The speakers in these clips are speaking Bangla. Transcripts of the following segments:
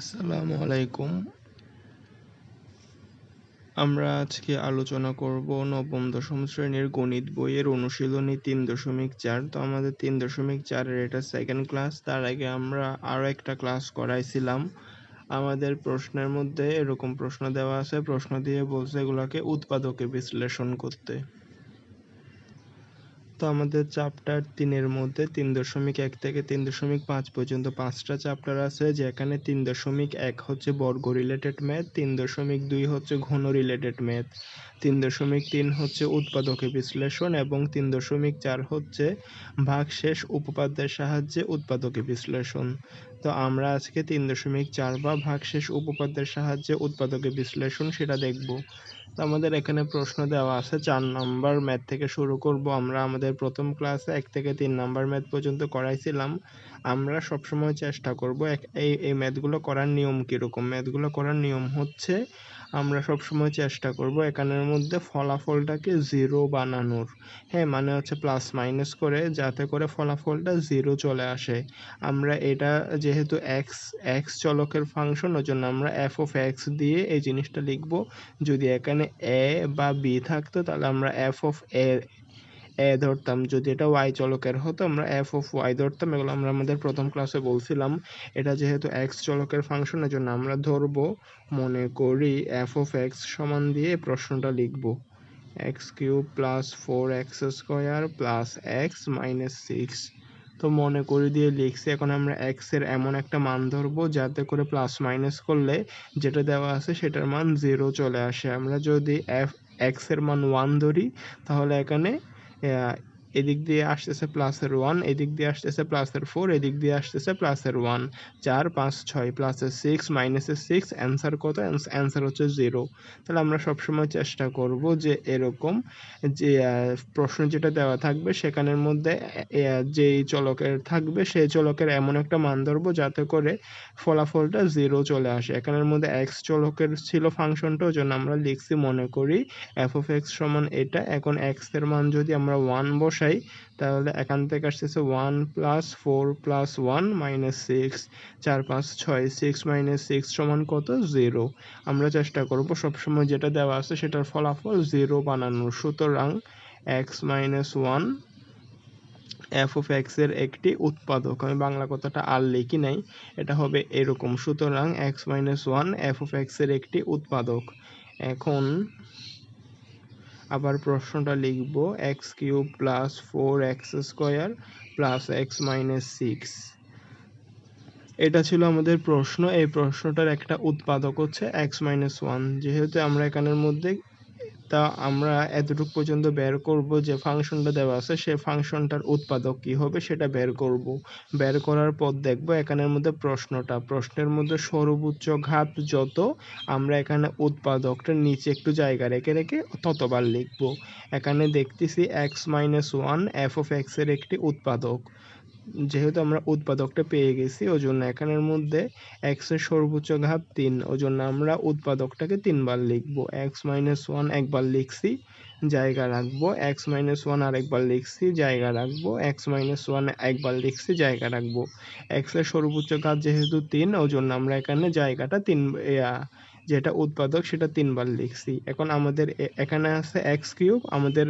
আসসালামু আলাইকুম। আমরা আজকে আলোচনা করব নবম দশম শ্রেণির গণিত বইয়ের অনুশীলনী তিন দশমিক চার। তো আমাদের তিন দশমিক চারের এটা সেকেন্ড ক্লাস তার আগে আমরা আরও একটা ক্লাস করাইছিলাম। আমাদের প্রশ্নের মধ্যে এরকম প্রশ্ন দেওয়া আছে, প্রশ্ন দিয়ে বলছে এগুলাকে উৎপাদকে বিশ্লেষণ করতে। তো আমাদের চ্যাপ্টার তিনের মধ্যে তিন দশমিক এক থেকে তিন দশমিক পাঁচ পর্যন্ত পাঁচটা চ্যাপ্টার আছে, যেখানে তিন দশমিক এক হচ্ছে বর্গ রিলেটেড ম্যাথ তিন দশমিক দুই হচ্ছে ঘন রিলেটেড ম্যাথ তিন দশমিক তিন হচ্ছে উৎপাদকে বিশ্লেষণ এবং তিন দশমিক চার হচ্ছে ভাগশেষ উপপাদ্যের সাহায্যে উৎপাদকে বিশ্লেষণ। তো আমরা আজকে তিন দশমিক চার বা ভাগশেষ উপপাদ্যের সাহায্যে উৎপাদকে বিশ্লেষণ সেটা দেখব। তো আমাদের এখানে প্রশ্ন দেওয়া আছে, চার নাম্বার ম্যাথ থেকে শুরু করব আমরা। আমাদের প্রথম ক্লাসে এক থেকে তিন নাম্বার ম্যাথ পর্যন্ত করাইছিলাম। আমরা সবসময় চেষ্টা করব এই এই ম্যাথগুলো করার নিয়ম কীরকম? ম্যাথগুলো করার নিয়ম হচ্ছে আমরা সবসময় চেষ্টা করব এখানের মধ্যে ফলাফলটাকে জিরো বানানোর। হ্যাঁ মানে হচ্ছে প্লাস মাইনাস করে যাতে করে ফলাফলটা জিরো চলে আসে। আমরা এটা যেহেতু এক্স এক্স চলকের ফাংশন ওই জন্য আমরা এফ অফ এক্স দিয়ে এই জিনিসটা লিখব। যদি এখানে এ বা বি থাকতো, তাহলে আমরা এফ অফ এ এ ধরতাম, যদি এটা ওয়াই চলকের হতো, আমরা এফ অফ ওয়াই ধরতাম, এগুলো আমরা আমাদের প্রথম ক্লাসে বলছিলাম। এটা যেহেতু এক্স চলকের ফাংশনের জন্য আমরা ধরব, মনে করি এফ অফ এক্স সমান দিয়ে প্রশ্নটা লিখব। X cube plus four x square plus x minus six তো মনে করি দিয়ে লিখছি, এখন আমরা এক্সের এমন একটা মান ধরবো, যাতে করে প্লাস মাইনাস করলে যেটা দেওয়া আছে সেটার মান জিরো চলে আসে। আমরা যদি এফ এক্সের মান ওয়ান ধরি, তাহলে এখানে Yeah. এদিক দিয়ে আসতেছে প্লাসের ওয়ান এদিক দিয়ে আসতেছে প্লাসের ফোর এদিক দিয়ে আসতেছে প্লাসের ওয়ান চার, পাঁচ, ছয় প্লাসের সিক্স মাইনাসের সিক্স অ্যান্সার কত? অ্যান্সার হচ্ছে জিরো তাহলে আমরা সবসময় চেষ্টা করব যে এরকম যে প্রশ্ন যেটা দেওয়া থাকবে সেখানের মধ্যে যেই চলকের থাকবে সেই চলকের এমন একটা মান ধরবো যাতে করে ফলাফলটা জিরো চলে আসে। এখানের মধ্যে এক্স চলকের ছিল ফাংশনটা ওই জন্য আমরা লিখছি মনে করি এফ অফ এক্স সমান এটা। এখন এক্সের মান যদি আমরা ওয়ান বসাই তাহলে এখান থেকে আসতেছে one plus four plus one minus six চার পাঁচ ছয় সিক্স মাইনাস সিক্স সমান কত? জিরো আমরা চেষ্টা করব সবসময় যেটা দেওয়া আছে সেটার ফলাফল জিরো বানানোর। সুতরাং x minus one f of এক্সের একটি উৎপাদক। আমি বাংলা কথাটা আর লিখি নাই, এটা হবে এরকম। সুতরাং x minus one f of এক্সের একটি উৎপাদক। এখন আবার প্রশ্নটা লিখব x cube plus four x square plus x minus six এটা ছিল আমাদের প্রশ্ন। এই প্রশ্নটার একটা উৎপাদক হচ্ছে এক্স মাইনাস ওয়ান যেহেতু আমরা এখানের মধ্যে তা আমরা এতটুকু পর্যন্ত বের করব যে ফাংশনটা দেওয়া আছে সেই ফাংশনটার উৎপাদক কি হবে সেটা বের করব। বের করার পর দেখব এখানের মধ্যে প্রশ্নটা। প্রশ্নের মধ্যে সর্বোচ্চ ঘাত যত, আমরা এখানে উৎপাদকটার নিচে একটু জায়গা রেখে রেখে ততবার লিখব। এখানে দেখতেছি x minus one f of এক্সের একটি উৎপাদক। যেহেতু আমরা উৎপাদকটা পেয়ে গেছি ওই জন্য এখানের মধ্যে এক্সের সর্বোচ্চ ঘাত তিন ওই জন্য আমরা উৎপাদকটাকে তিনবার লিখব। এক্স মাইনাস ওয়ান একবার লিখছি, জায়গা রাখব। এক্স মাইনাস ওয়ান আরেকবার লিখছি, জায়গা রাখব। এক্স মাইনাস ওয়ান একবার লিখছি, জায়গা রাখব। এক্সের সর্বোচ্চ ঘাত যেহেতু তিন ওই জন্য আমরা এখানে জায়গাটা তিন যেটা উৎপাদক, সেটা তিনবার লিখছি। এখন আমাদের এখানে আছে এক্স কিউব, আমাদের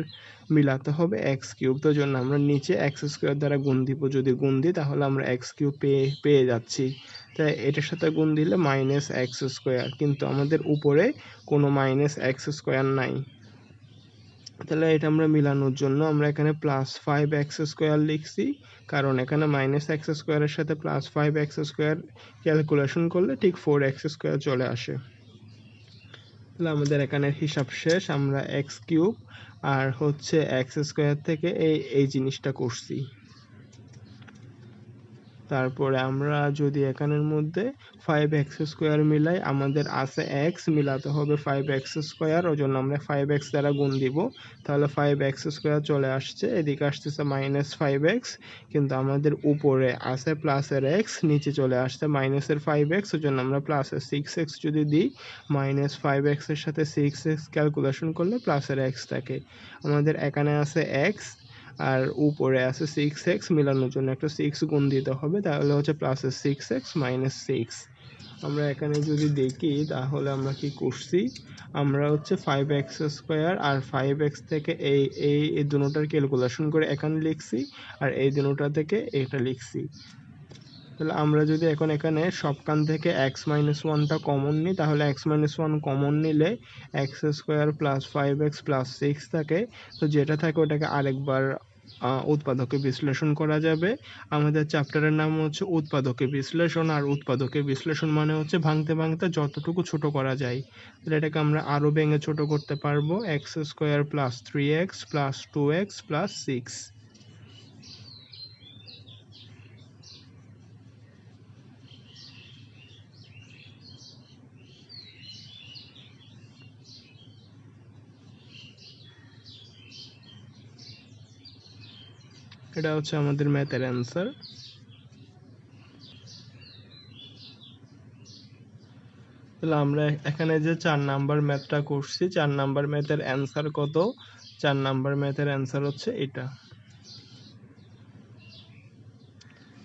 মিলাতে হবে এক্স কিউব। তো জন্য আমরা নিচে এক্স স্কোয়ার দ্বারা গুণ দিব। যদি গুণ দিই, তাহলে আমরা এক্স কিউব পেয়ে পেয়ে যাচ্ছি। তাই এটার সাথে গুণ দিলে মাইনাস এক্স স্কোয়ার। কিন্তু আমাদের উপরে কোনো মাইনাস এক্স স্কোয়ার নাই। তাহলে এটা আমরা মিলানোর জন্য আমরা এখানে প্লাস ফাইভ এক্স স্কোয়ার লিখছি। কারণ এখানে মাইনাস এক্স স্কোয়ারের সাথে plus five x square calculation করলে ঠিক ফোর এক্স স্কোয়ার চলে আসে। তাহলে আমাদের এখানে হিসাব শেষ, আমরা এক্স কিউব আর হচ্ছে এক্স স্কোয়ার থেকে এই এই জিনিসটা করছি। তারপরে আমরা যদি এখানের মধ্যে ফাইভ এক্স স্কোয়ার মিলাই আমাদের আছে এক্স মিলাতে হবে ফাইভ এক্স স্কোয়ার ওই জন্য আমরা ফাইভ এক্স দ্বারা গুণ দিব। তাহলে ফাইভ এক্স স্কোয়ার চলে আসছে, এদিকে আসতেছে মাইনাস ফাইভ এক্স কিন্তু আমাদের উপরে আছে প্লাসের এক্স নিচে চলে আসছে মাইনাসের ফাইভ এক্স ওই জন্য আমরা প্লাসের সিক্স এক্স যদি দিই মাইনাস ফাইভ এক্সের সাথে সিক্স এক্স ক্যালকুলেশন করলে প্লাসের এক্স থাকে। আমাদের এখানে আছে এক্স আর উপরে আছে সিক্স এক্স মেলানোর জন্য একটা সিক্স গুণ দিতে হবে, তাহলে হচ্ছে plus six x minus six আমরা এখানে যদি দেখি, তাহলে আমরা কি করছি? আমরা হচ্ছে ফাইভ এক্স স্কোয়ার আর ফাইভ এক্স থেকে এই এই দুটোটার ক্যালকুলেশন করে এখানে লিখছি, আর এই দুটোটা থেকে এটা লিখছি। তাহলে আমরা যদি এখন এখানে সবখান থেকে এক্স মাইনাস ওয়ানটা কমন নিই, তাহলে এক্স মাইনাস ওয়ান কমন নিলে x square plus five x plus six থাকে। তো যেটা থাকে ওটাকে আরেকবার উৎপাদকে বিশ্লেষণ করা যাবে। আমাদের চ্যাপ্টারের নাম হচ্ছে উৎপাদকে বিশ্লেষণ, আর উৎপাদকে বিশ্লেষণ মানে হচ্ছে ভাঙতে ভাঙতে যতটুকু ছোট করা যায়। তাহলে এটাকে আমরা আরও ভেঙে ছোট করতে পারব। X square plus three x plus two x plus six এটা হচ্ছে আমাদের ম্যাথের অ্যান্সার। তাহলে আমরা এখানে যে চার নাম্বার ম্যাথটা করছি, চার নাম্বার ম্যাথের অ্যান্সার কত? চার নাম্বার ম্যাথের অ্যান্সার হচ্ছে এটা।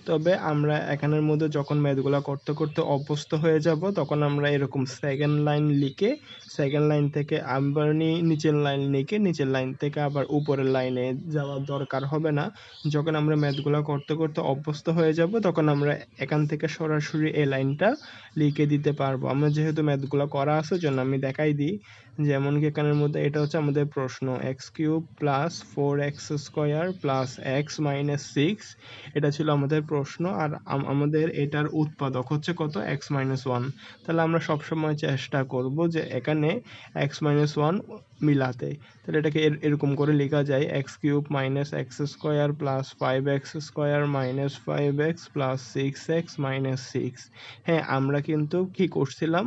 তবে আমরা এখানের মধ্যে যখন ম্যাথগুলো করতে করতে অভ্যস্ত হয়ে যাব, তখন আমরা এরকম সেকেন্ড লাইন লিখে সেকেন্ড লাইন থেকে আবার নিচের লাইন লিখে, নিচের লাইন থেকে আবার উপরের লাইনে যাওয়ার দরকার হবে না। যখন আমরা ম্যাথগুলো করতে করতে অভ্যস্ত হয়ে যাব, তখন আমরা এখান থেকে সরাসরি এই লাইনটা লিখে দিতে পারব। আমরা যেহেতু ম্যাথগুলো করা আছে জন্য আমি দেখাই দিই। যেমন কি এখানের মধ্যে এটা হচ্ছে আমাদের প্রশ্ন। X cube plus four x square plus x minus six এটা ছিল আমাদের প্রশ্ন, আর আমাদের এটার উৎপাদক হচ্ছে কত? এক্স মাইনাস ওয়ান তাহলে আমরা সবসময় চেষ্টা করব যে এখানে এক্স মাইনাস ওয়ান মিলাতে। তাহলে এটাকে এরকম করে লেখা যায় x cube minus x square plus five x square minus five x plus six x minus six হ্যাঁ আমরা কিন্তু কি করছিলাম?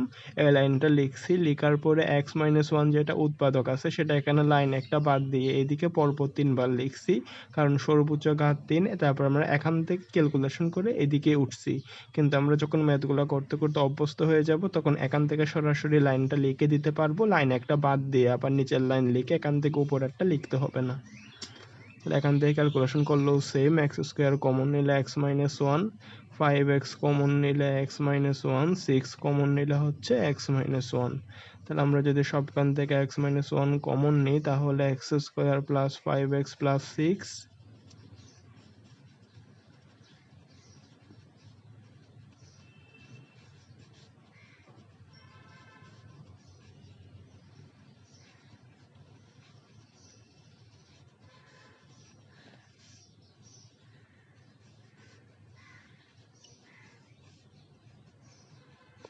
লাইনটা লিখছি, লেখার পরে এক্স মাইনাস ওয়ান যেটা উৎপাদক আছে, সেটা এখানে লাইন একটা বাদ দিয়ে এদিকে পরপর তিনবার লিখছি, কারণ সর্বোচ্চ ঘাত তিন, তারপর আমরা এখান থেকে ক্যালকুলেশন করে এদিকে উঠছি। কিন্তু আমরা যখন ম্যাথগুলো করতে করতে অভ্যস্ত হয়ে যাব, তখন এখান থেকে সরাসরি লাইনটা লিখে দিতে পারব লাইন একটা বাদ দিয়ে আবার নিচের লাইন লিখে এখান থেকে উপর একটা লিখতে হবে না। এখান থেকে ক্যালকুলেশন করলেও সেম এক্স স্কোয়ার কমন নিলে x minus one five x common নিলে x minus one six common নিলে হচ্ছে এক্স মাইনাস ওয়ান তাহলে আমরা যদি সবখান থেকে এক্স মাইনাস ওয়ান কমন নিই, তাহলে x square plus five x plus six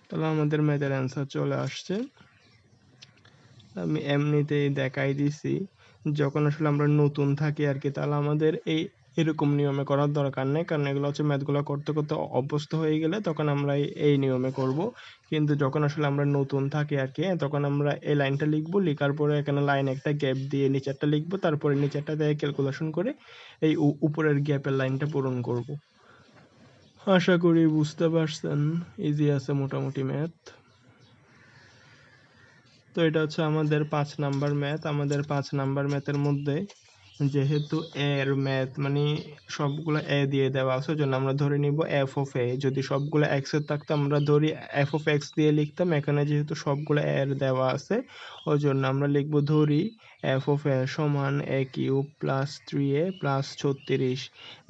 তাহলে আমাদের ম্যাথের অ্যান্সার চলে আসছে। আমি এমনিতেই দেখাই দিছি, যখন আসলে আমরা নতুন থাকি আর কি, তাহলে আমাদের এই এরকম নিয়মে করার দরকার নেই, কারণ এগুলো হচ্ছে ম্যাথগুলো করতে করতে অভ্যস্ত হয়ে গেলে তখন আমরা এই নিয়মে করব। কিন্তু যখন আসলে আমরা নতুন থাকি আর কি, তখন আমরা এই লাইনটা লিখব, লেখার পরে এখানে লাইন একটা গ্যাপ দিয়ে নিচেরটা লিখব, তারপরে নিচেরটা দিয়ে ক্যালকুলেশন করে এই উপরের গ্যাপের লাইনটা পূরণ করব। আশা করি বুঝতে পারছেন ইজি আছে মোটামুটি ম্যাথ তো এটা হচ্ছে আমাদের পাঁচ নাম্বার ম্যাথ আমাদের পাঁচ নাম্বার ম্যাথের মধ্যে যেহেতু এর ম্যাথ মানে সবগুলো এ দিয়ে দেওয়া আছে জন্য আমরা ধরে নিব এফ অফ এ যদি সবগুলো এক্সের থাকতো, আমরা ধরি এফ অফ এক্স দিয়ে লিখতাম, এখানে যেহেতু সবগুলো এর দেওয়া আছে, ওই জন্য আমরা লিখব ধরি এফ অফ এ সমান a cube plus three a plus ছত্রিশ।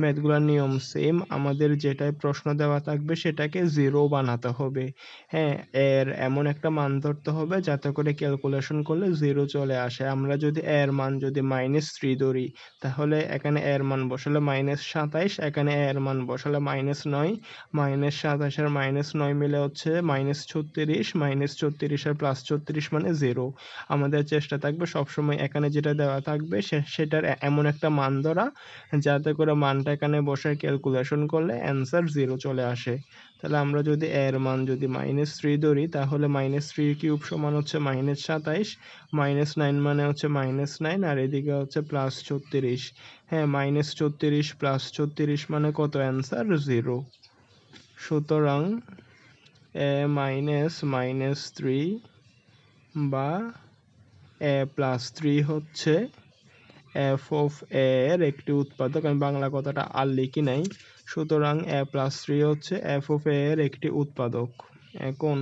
ম্যাথগুলোর নিয়ম সেম আমাদের যেটাই প্রশ্ন দেওয়া থাকবে সেটাকে জিরো বানাতে হবে। হ্যাঁ এর এমন একটা মান ধরতে হবে যাতে করে ক্যালকুলেশন করলে জিরো চলে আসে। আমরা যদি এর মান যদি মাইনাস থ্রি ধরি, তাহলে এখানে এর মান বসালে মাইনাস সাতাইশ, এখানে এর মান বসালে মাইনাস নয়। মাইনাস সাতাশ আর মাইনাস নয় মিলে হচ্ছে মাইনাস ছত্রিশ মাইনাস ছত্রিশ আর প্লাস ছত্রিশ মানে জিরো আমাদের চেষ্টা থাকবে সবসময় এখানে যেটা দেওয়া থাকবে সেটার এমন একটা মান ধরা, যাতে করে মানটা এখানে বসে ক্যালকুলেশন করলে অ্যান্সার জিরো চলে আসে। তাহলে আমরা যদি এর মান যদি মাইনাস থ্রি ধরি, তাহলে মাইনাস থ্রি কিউব সমান হচ্ছে মাইনাস সাতাইশ মাইনাস নাইন মানে হচ্ছে মাইনাস নাইন আর এদিকে হচ্ছে প্লাস ছত্রিশ। হ্যাঁ মাইনাস ছত্রিশ প্লাস ছত্রিশ মানে কত? অ্যান্সার জিরো সুতরাং এ মাইনাস মাইনাস থ্রি বা এ প্লাস থ্রি হচ্ছে এফ অফ এর একটি উৎপাদক। আমি বাংলা কথাটা আর লিখি নাই। সুতরাং এ প্লাস থ্রি হচ্ছে এফ অফ এর একটি উৎপাদক। এখন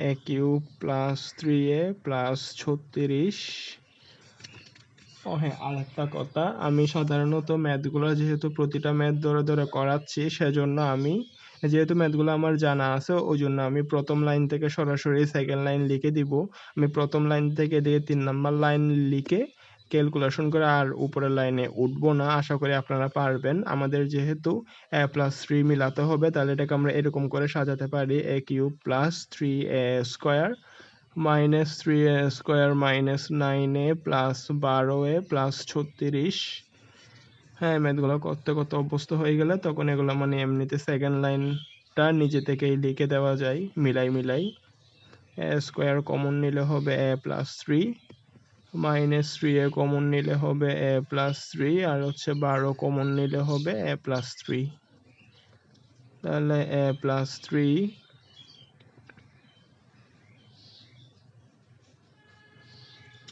a cube plus three a plus ছত্রিশ। ও হ্যাঁ আরেকটা কথা। আমি সাধারণত ম্যাথগুলো যেহেতু প্রতিটা ম্যাথ ধরে ধরে করাচ্ছি, সেজন্য আমি যেহেতু ম্যাথগুলো আমার জানা আছে ওই জন্য আমি প্রথম লাইন থেকে সরাসরি সেকেন্ড লাইন লিখে দিব। আমি প্রথম লাইন থেকে দিয়ে তিন নাম্বার লাইন লিখে ক্যালকুলেশন করে আর উপরের লাইনে উঠবো না। আশা করি আপনারা পারবেন। আমাদের যেহেতু এ প্লাস থ্রি মিলাতে হবে, তাহলে এটাকে আমরা এরকম করে সাজাতে পারি। A cube plus three a square minus three a square minus nine a plus বারো এ প্লাস ছত্রিশ হ্যাঁ ম্যাথগুলো করতে করতে অভ্যস্ত হয়ে গেলে তখন এগুলো মানে এমনিতে সেকেন্ড লাইনটা নিজে থেকেই লিখে দেওয়া যায়, মিলাই মিলাই। এ স্কোয়ার কমন নিলে হবে a plus three minus three a common নিলে হবে এ প্লাস থ্রি আর হচ্ছে বারো কমন নিলে হবে এ প্লাস থ্রি তাহলে এ প্লাস থ্রি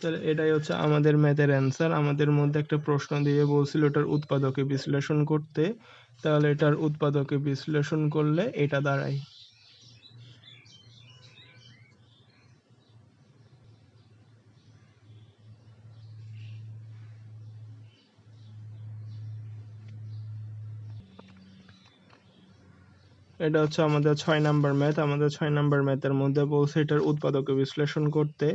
তাহলে এটাই হচ্ছে আমাদের ম্যাথের অ্যান্সার আমাদের মধ্যে একটা প্রশ্ন দিয়ে বলছিল এটার উৎপাদকে বিশ্লেষণ করতে। তাহলে এটার উৎপাদকে বিশ্লেষণ করলে এটা দাঁড়ায়। এটা হচ্ছে আমাদের ছয় নাম্বার ম্যাথ। আমাদের ছয় নাম্বার ম্যাথের মধ্যে বলছে এটার উৎপাদকে বিশ্লেষণ করতে।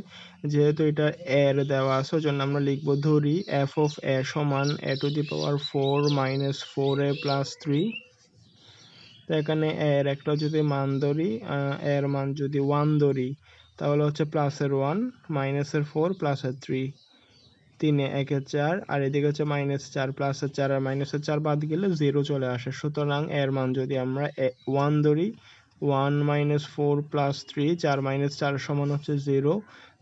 যেহেতু এটা এর দেওয়া আছে জন্য আমরা লিখব ধরি এফ অফ এ সমান a to the power four minus four a plus three তো এখানে এর একটা যদি মান ধরি এর মান যদি ওয়ান ধরি, তাহলে হচ্ছে প্লাসের ওয়ান মাইনাসের ফোর প্লাসের থ্রি তিনে একের চার, আর এদিকে হচ্ছে মাইনাস চার প্লাসের চার আর মাইনাসের চার বাদ গেলে জিরো চলে আসে। সুতরাং এর মান যদি আমরা ওয়ান ধরি one minus four plus three চার মাইনাস চার সমান হচ্ছে জিরো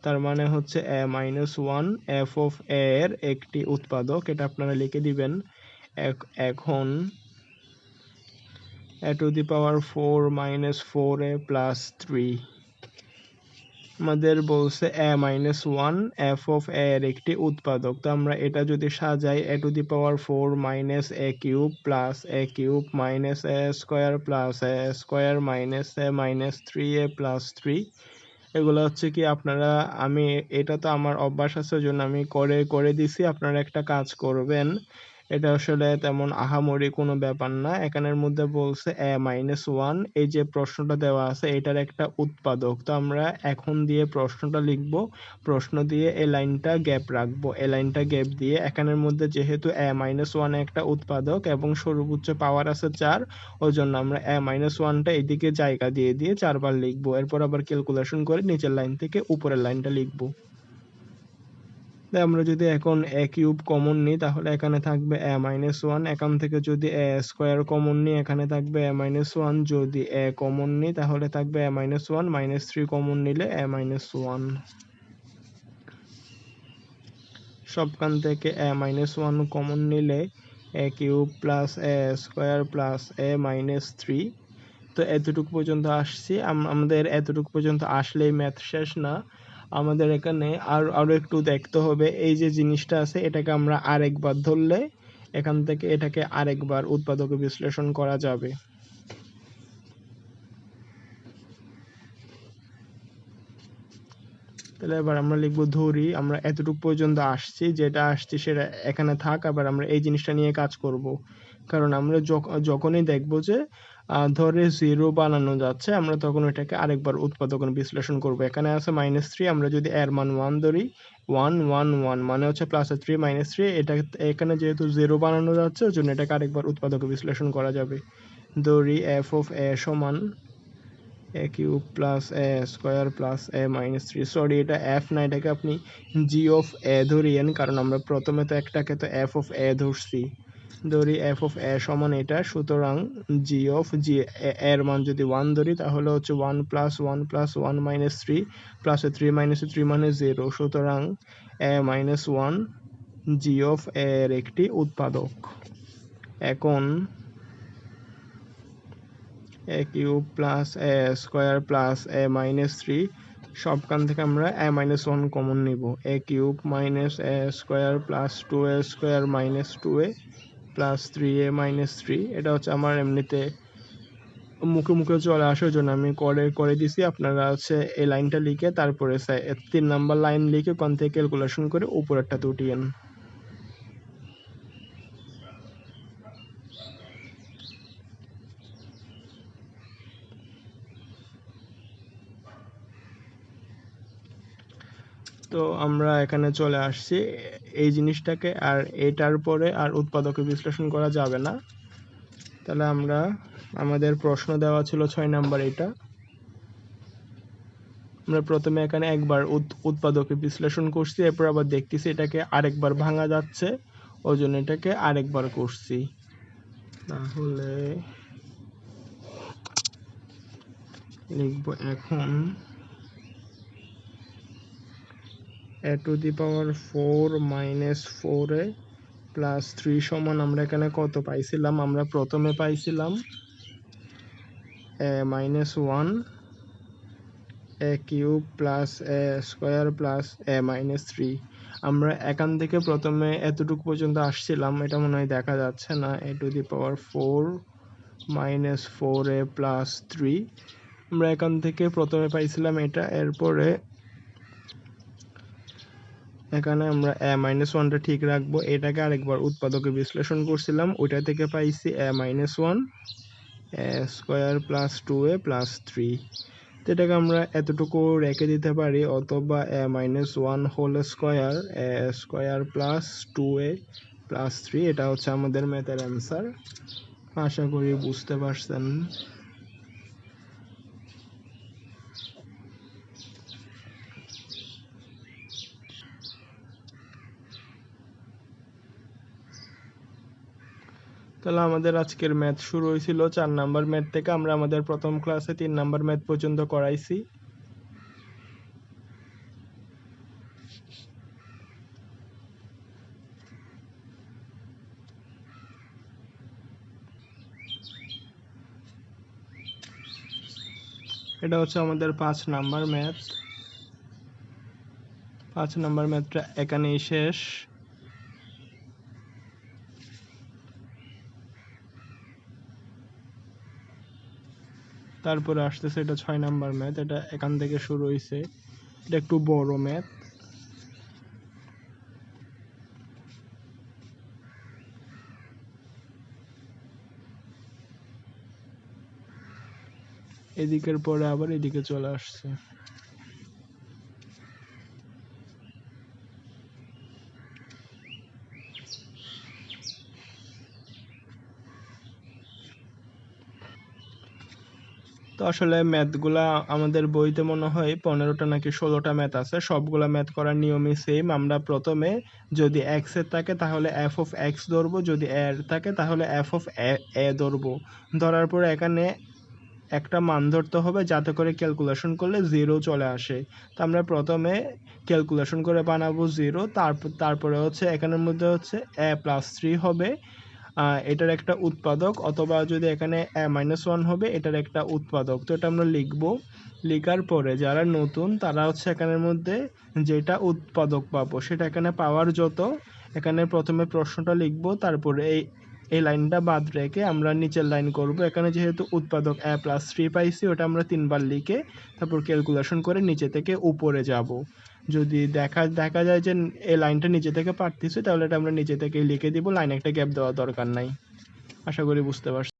তার মানে হচ্ছে a minus one f of এর একটি উৎপাদক। এটা আপনারা লিখে দিবেন এখন a to the power four minus four a plus three আমাদের বলছে a minus one f of a এর একটি উৎপাদক। তো আমরা এটা যদি সাজাই a to the power four minus a cube plus a cube minus a square plus a square minus a minus three a plus three এগুলো হচ্ছে কি আপনারা, আমি, এটা তো আমার অভ্যাস আছে জন্য আমি করে করে দিছি, আপনারা একটা কাজ করবেন। এটা আসলে তেমন আহামরি কোনো ব্যাপার না। এখানের মধ্যে বলছে এ মাইনাস ওয়ান এই যে প্রশ্নটা দেওয়া আছে এটার একটা উৎপাদক। তো আমরা এখন দিয়ে প্রশ্নটা লিখব, প্রশ্ন দিয়ে এই লাইনটা গ্যাপ রাখব। এই লাইনটা গ্যাপ দিয়ে এখানের মধ্যে যেহেতু এ মাইনাস ওয়ান একটা উৎপাদক এবং সর্বোচ্চ পাওয়ার আছে চার ওই জন্য আমরা এ মাইনাস ওয়ানটা এদিকে জায়গা দিয়ে দিয়ে চারবার লিখব। এরপর আবার ক্যালকুলেশন করে নিচের লাইন থেকে উপরের লাইনটা লিখব। আমরা যদি এখন এ কিউব কমন নিই, তাহলে এখানে থাকবে এ মাইনাস ওয়ান এখান থেকে যদি এ স্কোয়ার কমন নিই, এখানে থাকবে এ মাইনাস ওয়ান যদি এ কমন নিই, তাহলে থাকবে a minus one minus three common নিলে এ মাইনাস ওয়ান সবখান থেকে এ মাইনাস ওয়ান কমন নিলে a cube plus a square plus a minus three তো এতটুকু পর্যন্ত আসছি। আমাদের এতটুকু পর্যন্ত আসলেই ম্যাথ শেষ না। আমাদের এখানে আর আরও একটু দেখতে হবে। এই যে জিনিসটা আছে, এটাকে আমরা আরেকবার ধরলে এখান থেকে এটাকে আরেকবার উৎপাদকে বিশ্লেষণ করা যাবে। তাহলে এবার আমরা লিখব ধরি, আমরা এতটুকু পর্যন্ত আসছি, যেটা আসছি সেটা এখানে থাক, আবার আমরা এই জিনিসটা নিয়ে কাজ করব। কারণ আমরা যখনই দেখব যে ধরে জিরো বানানো যাচ্ছে, আমরা তখন এটাকে আরেকবার উৎপাদকন বিশ্লেষণ করব। এখানে আছে মাইনাস থ্রি আমরা যদি এর মান ওয়ান ধরি ওয়ান ওয়ান ওয়ান মানে হচ্ছে প্লাস থ্রি মাইনাস থ্রি এটা এখানে যেহেতু জিরো বানানো যাচ্ছে, ওই জন্য এটাকে আরেকবার উৎপাদক বিশ্লেষণ করা যাবে। ধরি এফ অফ এ সমান a cube plus a square plus a minus three sorry এটা এফ না, এটাকে আপনি জি অফ এ ধরিয়েন, কারণ আমরা প্রথমে তো একটাকে তো এফ অফ এ ধরছি। ধরি এফ অফ এ সমান এটা, সুতরাং জি অফ জি এর মান যদি ওয়ান ধরি, তাহলে হচ্ছে one plus one plus one minus three plus three minus three মানে জিরো সুতরাং a minus one g of এর একটি উৎপাদক। এখন a cube plus a square plus a minus three সবখান থেকে আমরা এ মাইনাস ওয়ান কমন নিব। A cube minus a square plus two a square minus two a plus three a minus three এটা হচ্ছে আমার এমনিতে মুখে মুখে চলে আসার জন্য আমি করে করে দিছি। আপনারা হচ্ছে এই লাইনটা লিখে তারপরে তিন নাম্বার লাইন লিখে কন থেকে ক্যালকুলেশন করে উপরেরটাতে উঠিয়েন তো আমরা এখানে চলে আসছি। এই জিনিসটাকে আর এটার পরে আর উৎপাদকে বিশ্লেষণ করা যাবে না। তাহলে আমরা আমাদের প্রশ্ন দেওয়া ছিল ছয় নাম্বার এটা। আমরা প্রথমে এখানে একবার উৎ- উৎপাদকে বিশ্লেষণ করছি, এরপর আবার দেখতেছি এটাকে আরেকবার ভাঙা যাচ্ছে। ওই জন্য এটাকে আরেকবার করছি। তাহলে লিখব এখন a to the power four minus four a plus three সমান আমরা এখানে কত পাইছিলাম? আমরা প্রথমে পাইছিলাম a minus one, a cube plus a square plus a minus three. আমরা এখান থেকে প্রথমে এতটুকু পর্যন্ত আসছিলাম, এটা মনে হয় দেখা যাচ্ছে না। A to the power four minus four a plus three. আমরা এখান থেকে প্রথমে পাইছিলাম এটা, এরপরে এখানে আমরা এ মাইনাস ওয়ানটা ঠিক রাখব। এটাকে আরেকবার উৎপাদকে বিশ্লেষণ করছিলাম। ওইটা থেকে পাইছি a minus one a square plus two a plus three তো এটাকে আমরা এতটুকু রেখে দিতে পারি, অথবা a minus one whole square a square plus two a plus three এটা হচ্ছে আমাদের ম্যাথের অ্যান্সার আশা করি বুঝতে পারছেন। তাহলে আমাদের আজকের ম্যাথ শুরু হয়েছিল চার নাম্বার ম্যাথ থেকে। আমরা আমাদের প্রথম ক্লাসে তিন নাম্বার ম্যাথ পর্যন্ত করাইছি। এটা হচ্ছে আমাদের পাঁচ নাম্বার ম্যাথ। পাঁচ নাম্বার ম্যাথটা এখানেই শেষ। তারপরে আসতেছে এটা ছয় নাম্বার ম্যাথ, এটা এখান থেকে শুরু হয়েছে এটা একটু বড় ম্যাথ। এদিকের পরে আবার এদিকে চলে আসছে। তো আসলে ম্যাথগুলা আমাদের বইতে মনে হয় পনেরোটা নাকি ষোলোটা ম্যাথ আছে, সবগুলা ম্যাথ করার নিয়মই সেম আমরা প্রথমে যদি এক্সের থাকে তাহলে এফ অফ এক্স ধরবো, যদি এর থাকে তাহলে এফ অফ এ ধরবো। ধরার পরে এখানে একটা মান ধরতে হবে যাতে করে ক্যালকুলেশন করলে জিরো চলে আসে। তো আমরা প্রথমে ক্যালকুলেশন করে বানাবো জিরো তারপর তারপরে হচ্ছে এখানের মধ্যে হচ্ছে এ প্লাস থ্রি হবে। এটার একটা উৎপাদক অথবা যদি এখানে মাইনাস ওয়ান হবে, এটার একটা উৎপাদক। তো এটা আমরা লিখব। লিখার পরে যারা নতুন, তারা হচ্ছে এখানের মধ্যে যেটা উৎপাদক পাবো, সেটা এখানে পাওয়ার যত, এখানে প্রথমে প্রশ্নটা লিখব, তারপরে এই এই লাইনটা বাদ রেখে আমরা নিচের লাইন করব। এখানে যেহেতু উৎপাদক এ প্লাস থ্রি পাইছি, ওটা আমরা তিনবার লিখে তারপর ক্যালকুলেশন করে নিচে থেকে উপরে যাব। যদি দেখা দেখা যায় যে এই লাইনটা নিচে থেকে পারতেছি, তাহলে এটা আমরা নিচে থেকে লিখে দিব। লাইন একটা গ্যাপ দেওয়ার দরকার নাই। আশা করি বুঝতে পারছি